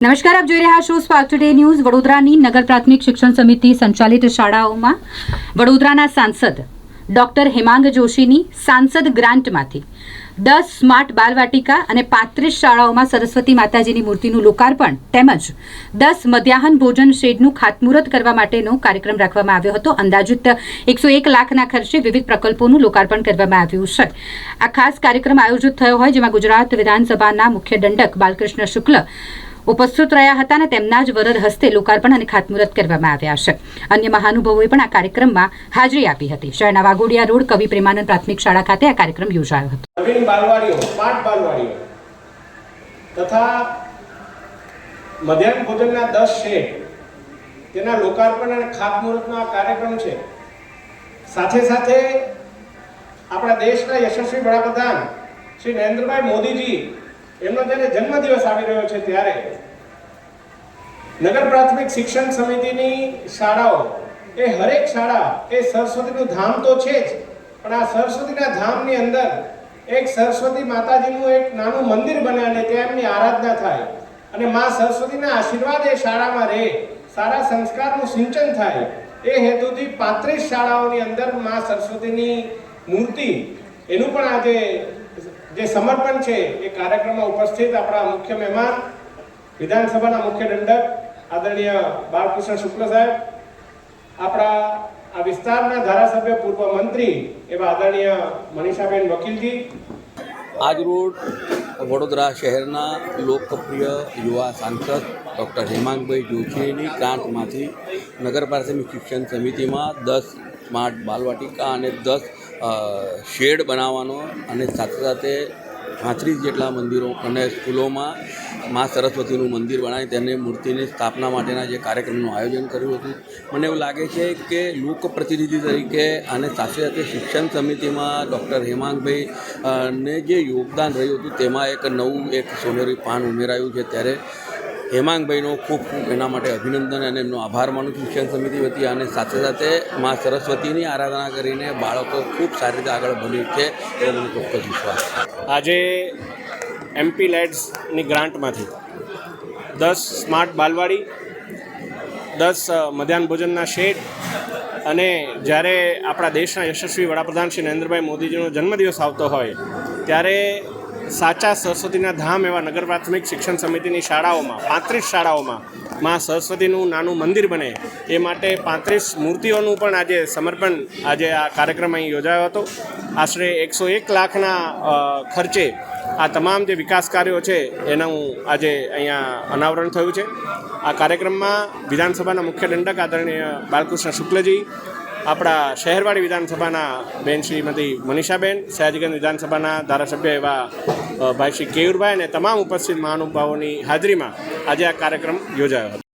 નમસ્કાર, આપ જોઈ રહ્યા છો સ્પાર્ક ટુડે ન્યૂઝ વડોદરાની નગર પ્રાથમિક શિક્ષણ સમિતિ સંચાલિત શાળાઓમાં વડોદરાના સાંસદ ડોક્ટર હેમાંગ જોશીની સાંસદ ગ્રાન્ટમાંથી દસ સ્માર્ટ બાલવાટિકા અને પાંત્રીસ શાળાઓમાં સરસ્વતી માતાજીની મૂર્તિનું લોકાર્પણ તેમજ દસ મધ્યાહન ભોજન શેડનું ખાતમુહૂર્ત કરવા માટેનો કાર્યક્રમ રાખવામાં આવ્યો હતો. અંદાજિત એકસો એક લાખના ખર્ચે વિવિધ પ્રકલ્પોનું લોકાર્પણ કરવામાં આવ્યું છે. આ ખાસ કાર્યક્રમ આયોજિત થયો હોય, જેમાં ગુજરાત વિધાનસભાના મુખ્ય દંડક બાલકૃષ્ણ શુક્લ ઉપસ્થિત રહ્યા હતા અને તેમના જ વરદ હસ્તે લોકાર્પણ અને ખાતમુહૂર્ત કરવામાં આવ્યા છે. અન્ય મહાનુભાવોએ પણ આ કાર્યક્રમમાં હાજરી આપી હતી. શહેરના વાઘોડિયા રોડ કવિ પ્રેમાનંદ પ્રાથમિક શાળા ખાતે આ કાર્યક્રમ યોજાયો હતો. તથા મધ્યાહન ભોજનના દસ શેડ, તેના લોકાર્પણ અને ખાતમુહૂર્તનો આ કાર્યક્રમ છે. સાથે સાથે આપણા દેશના યશસ્વી વડાપ્રધાન શ્રી નરેન્દ્રભાઈ મોદીજી એમનો જ્યારે જન્મદિવસ આવી રહ્યો છે ત્યારે નગર પ્રાથમિક શિક્ષણ સમિતિની શાળાઓ, એ હરેક શાળા, એ સરસ્વતીનું ધામ તો છે જ, પણ આ સરસ્વતીના ધામની અંદર એક સરસ્વતી માતાજીનું એક નાનું મંદિર બને અને ત્યાં એમની આરાધના થાય. અને મા સરસ્વતીના આશીર્વાદ એ શાળામાં રહે, સારા સંસ્કારનું સિંચન થાય. એ હેતુથી પાંત્રીસ શાળાઓની અંદર મા સરસ્વતીની મૂર્તિ, એનું પણ આજે જે સમર્પણ છે એ કાર્યક્રમમાં ઉપસ્થિત આપણા મુખ્ય મહેમાન, વિધાનસભાના મુખ્ય દંડક, આદરણીય બાળકૃષ્ણ શુક્લ સાહેબ, આપણા આ વિસ્તારના ધારાસભ્ય પૂર્વ મંત્રી એવા આદરણીય મનીષાબેન વકીલજી. આજરોજ વડોદરા શહેરના લોકપ્રિય યુવા સાંસદ ડૉક્ટર હેમાંગભાઈ જોશીની ગ્રાન્ટમાંથી નગર પ્રાથમિક શિક્ષણ સમિતિમાં દસ સ્માર્ટ બાલવાટિકા અને દસ શેડ બનાવવાનો અને સાથે સાથે પાંત્રીસ જેટલા મંદિરો અને સ્કૂલોમાં મા સરસ્વતીનું મંદિર બનાવી તેને મૂર્તિની સ્થાપના માટેના જે કાર્યક્રમનું આયોજન કર્યું હતું. મને એવું લાગે છે કે લોકપ્રતિનિધિ તરીકે અને સાથે સાથે શિક્ષણ સમિતિમાં ડૉક્ટર હેમાંગભાઈ ને જે યોગદાન રહ્યું હતું તેમાં એક નવું એક સોનેરી પાન ઉમેરાયું છે. ત્યારે હેમાંગભાઈનો ખૂબ ખૂબ એના માટે અભિનંદન અને એમનો આભાર માનું છું. શિક્ષણ સમિતિ વતી અને સાથે સાથે મા સરસ્વતીની આરાધના કરીને બાળકો ખૂબ સારી રીતે આગળ બની છે એવો મને ચોક્કસ વિશ્વાસ આજે એમપી લેડ્સની ગ્રાન્ટમાંથી દસ સ્માર્ટ બાલવાડી, દસ મધ્યાહન ભોજનના શેડ અને જ્યારે આપણા દેશના યશસ્વી વડાપ્રધાન શ્રી નરેન્દ્રભાઈ મોદીજીનો જન્મદિવસ આવતો હોય, ત્યારે સાચા સરસ્વતીના ધામ એવા નગર પ્રાથમિક શિક્ષણ સમિતિની શાળાઓમાં, પાંત્રીસ શાળાઓમાં માં સરસ્વતીનું નાનું મંદિર બને. એ માટે પાંત્રીસ મૂર્તિઓનું પણ આજે સમર્પણ આજે આ કાર્યક્રમ અહીં યોજાયો હતો. આશરે એકસો એક લાખના ખર્ચે આ તમામ જે વિકાસ કાર્યો છે એનું આજે અહીંયા અનાવરણ થયું છે. આ કાર્યક્રમમાં વિધાનસભાના મુખ્ય દંડક આદરણીય બાલકૃષ્ણ શુક્લજી આપણા શહેરવાડી વિધાનસભાના બેન શ્રીમતી મનીષાબેન, સયાજીગંજ વિધાનસભાના ધારાસભ્ય એવા ભાઈ શ્રી કેયુરભાઈ અને તમામ ઉપસ્થિત મહાનુભાવોની હાજરીમાં આજે આ કાર્યક્રમ યોજાયો હતો.